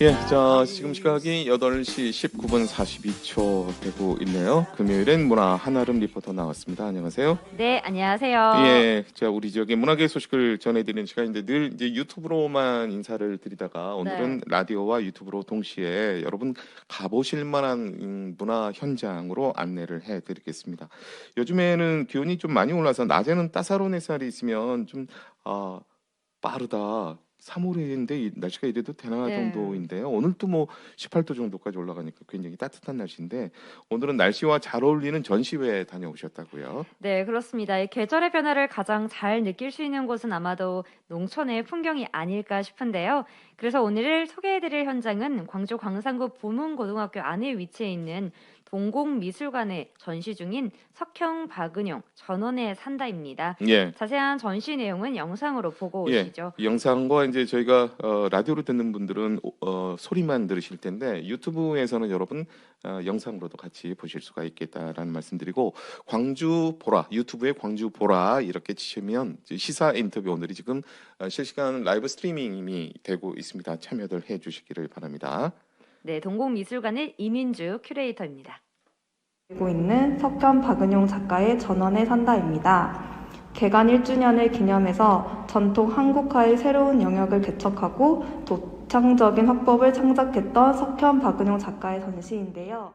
예, 자 지금 시각이 8시 19분 42초 되고 있네요. 금요일엔 문화 한아름 리포터 나왔습니다. 안녕하세요. 네, 안녕하세요. 예, 자 우리 지역의 문화계 소식을 전해드리는 시간인데 늘 이제 유튜브로만 인사를 드리다가 오늘은 네. 라디오와 유튜브로 동시에 여러분 가보실 만한 음, 문화 현장으로 안내를 해드리겠습니다. 요즘에는 기온이 좀 많이 올라서 낮에는 따사로운 햇살이 있으면 좀 아, 빠르다. 3월인데 날씨가 이래도 되나 네. 정도인데요. 오늘도 뭐 18도 정도까지 올라가니까 굉장히 따뜻한 날씨인데 오늘은 날씨와 잘 어울리는 전시회에 다녀오셨다고요. 네, 그렇습니다. 이 계절의 변화를 가장 잘 느낄 수 있는 곳은 아마도 농촌의 풍경이 아닐까 싶은데요. 그래서 오늘 소개해드릴 현장은 광주 광산구 보문고등학교 안에 위치해 있는 동공미술관에 전시 중인 석형 박은용 전원의 산다입니다. 예. 자세한 전시 내용은 영상으로 보고 예, 오시죠. 영상과 이제 저희가 어, 라디오로 듣는 분들은 어, 소리만 들으실 텐데 유튜브에서는 여러분 어, 영상으로도 같이 보실 수가 있겠다라는 말씀드리고 광주 보라 유튜브에 광주 보라 이렇게 치시면 시사 인터뷰 오늘이 지금 어, 실시간 라이브 스트리밍이 되고 있습니다. 참여들 해주시기를 바랍니다. 네, 동공미술관의 이민주 큐레이터입니다. 되고 있는 석현 박은용 작가의 전원에 산다입니다. 개관 1주년을 기념해서 전통 한국화의 새로운 영역을 개척하고 도창적인 화법을 창작했던 석현 박은용 작가의 전시인데요.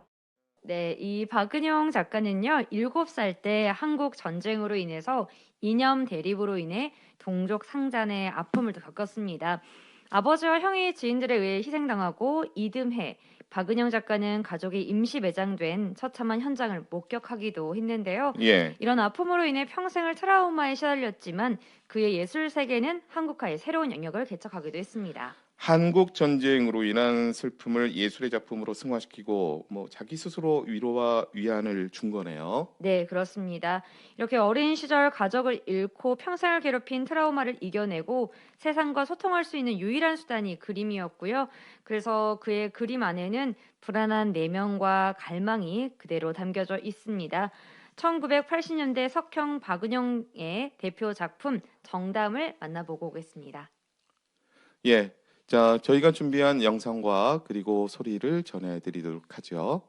네, 이 박은영 작가는요, 7살 때 한국 전쟁으로 인해서 이념 대립으로 인해 동족 상잔의 아픔을 또 겪었습니다. 아버지와 형이 지인들에 의해 희생당하고 이듬해 박은영 작가는 가족이 임시 매장된 처참한 현장을 목격하기도 했는데요. 예. 이런 아픔으로 인해 평생을 트라우마에 시달렸지만 그의 예술 세계는 한국화의 새로운 영역을 개척하기도 했습니다. 한국 전쟁으로 인한 슬픔을 예술의 작품으로 승화시키고 뭐 자기 스스로 위로와 위안을 준 거네요. 네, 그렇습니다. 이렇게 어린 시절 가족을 잃고 평생을 괴롭힌 트라우마를 이겨내고 세상과 소통할 수 있는 유일한 수단이 그림이었고요. 그래서 그의 그림 안에는 불안한 내면과 갈망이 그대로 담겨져 있습니다. 1980년대 석형 박은영의 대표 작품 정담을 만나보고 오겠습니다. 예. 자, 저희가 준비한 영상과 그리고 소리를 전해드리도록 하죠.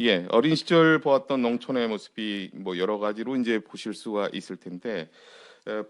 예, 어린 시절 보았던 농촌의 모습이 뭐 여러 가지로 이제 보실 수가 있을 텐데 에,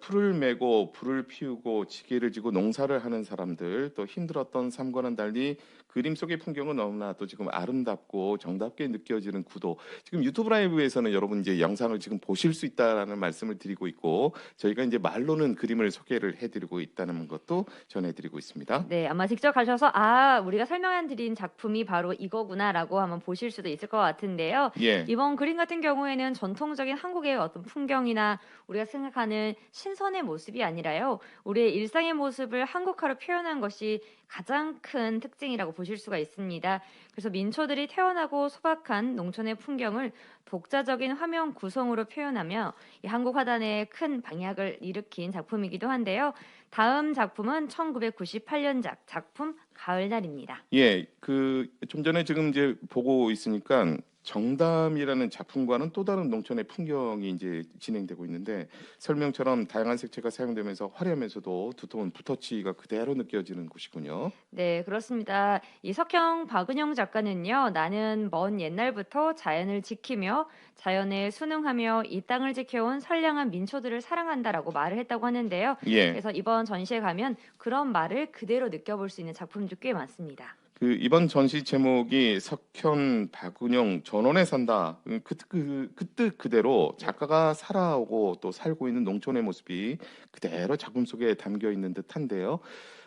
풀을 메고 불을 피우고 지게를 지고 농사를 하는 사람들 또 힘들었던 삶과는 달리 그림 속의 풍경은 너무나도 지금 아름답고 정답게 느껴지는 구도 지금 유튜브 라이브에서는 여러분 이제 영상을 지금 보실 수 있다라는 말씀을 드리고 있고 저희가 이제 말로는 그림을 소개를 해드리고 있다는 것도 전해드리고 있습니다. 네, 아마 직접 가셔서 아, 우리가 설명해 드린 작품이 바로 이거구나라고 한번 보실 수도 있을 것 같은데요. 예, 이번 그림 같은 경우에는 전통적인 한국의 어떤 풍경이나 우리가 생각하는 신선의 모습이 아니라요. 우리의 일상의 모습을 한국화로 표현한 것이 가장 큰 특징이라고 보실 수가 있습니다. 그래서 민초들이 태어나고 소박한 농촌의 풍경을 독자적인 화면 구성으로 표현하며 이 한국 화단의 큰 방향을 일으킨 작품이기도 한데요. 다음 작품은 1998년작 작품 가을날입니다. 예, 그 좀 전에 지금 이제 보고 있으니까 정담이라는 작품과는 또 다른 농촌의 풍경이 이제 진행되고 있는데 설명처럼 다양한 색채가 사용되면서 화려하면서도 두터운 붓터치가 그대로 느껴지는 곳이군요. 네, 그렇습니다. 이 석형 박은영 작가는요, 나는 먼 옛날부터 자연을 지키며 자연에 순응하며 이 땅을 지켜온 선량한 민초들을 사랑한다라고 말을 했다고 하는데요. 예, 그래서 이번 전시에 가면 그런 말을 그대로 느껴볼 수 있는 작품도 꽤 많습니다. 그 이번 전시 제목이 석현 박운영 전원에 산다. 그, 그, 그뜻 그대로 작가가 살아오고 또 살고 있는 농촌의 모습이 그대로 작품 속에 담겨 있는 듯한데요.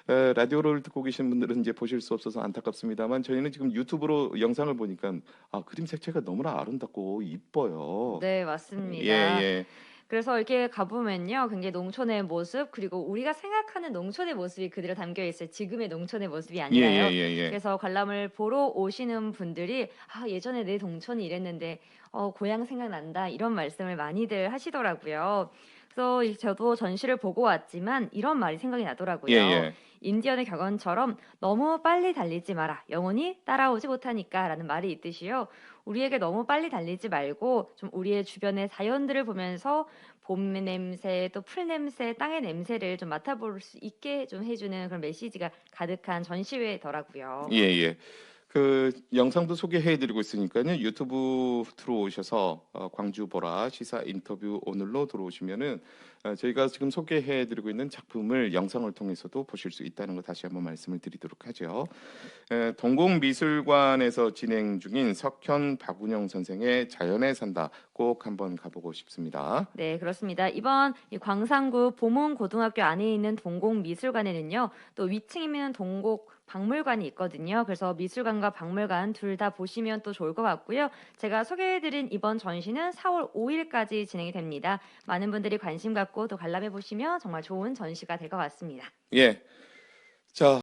에, 라디오를 듣고 계신 분들은 이제 보실 수 없어서 안타깝습니다만 저희는 지금 유튜브로 영상을 보니까 아 그림 색채가 너무나 아름답고 이뻐요. 네, 맞습니다. 예, 예. 그래서 이렇게 가보면요, 굉장히 농촌의 모습 그리고 우리가 생각하는 농촌의 모습이 그대로 담겨 있어요. 지금의 농촌의 모습이 예, 아니라요. 예, 예, 예. 그래서 관람을 보러 오시는 분들이 아 예전에 내 동촌이 이랬는데 어 고향 생각난다 이런 말씀을 많이들 하시더라고요. 그래서 이- 저도 전시를 보고 왔지만 이런 말이 생각이 나더라고요. 예, 예. 인디언의 격언처럼 너무 빨리 달리지 마라. 영혼이 따라오지 못하니까라는 말이 있듯이요. 우리에게 너무 빨리 달리지 말고 좀 우리의 주변의 자연들을 보면서 봄 냄새, 또 풀 냄새, 땅의 냄새를 좀 맡아볼 수 있게 좀 해주는 그런 메시지가 가득한 전시회더라고요. 예, 예. 그 영상도 소개해드리고 있으니까요. 유튜브 들어오셔서 어, 광주 보라 시사 인터뷰 오늘로 들어오시면은 어, 저희가 지금 소개해드리고 있는 작품을 영상을 통해서도 보실 수 있다는 거 다시 한번 말씀을 드리도록 하죠. 에, 동공미술관에서 진행 중인 석현 박운영 선생의 자연에 산다 꼭 한번 가보고 싶습니다. 네, 그렇습니다. 이번 이 광산구 보문 고등학교 안에 있는 동곡미술관에는요, 또 위층이면 동곡 박물관이 있거든요. 그래서 미술 관과 박물관 둘 다 보시면 또 좋을 것 같고요. 제가 소개해드린 이번 전시는 4월 5일까지 진행이 됩니다. 많은 분들이 관심 갖고 또 관람해 보시면 정말 좋은 전시가 될 것 같습니다. 예. 자,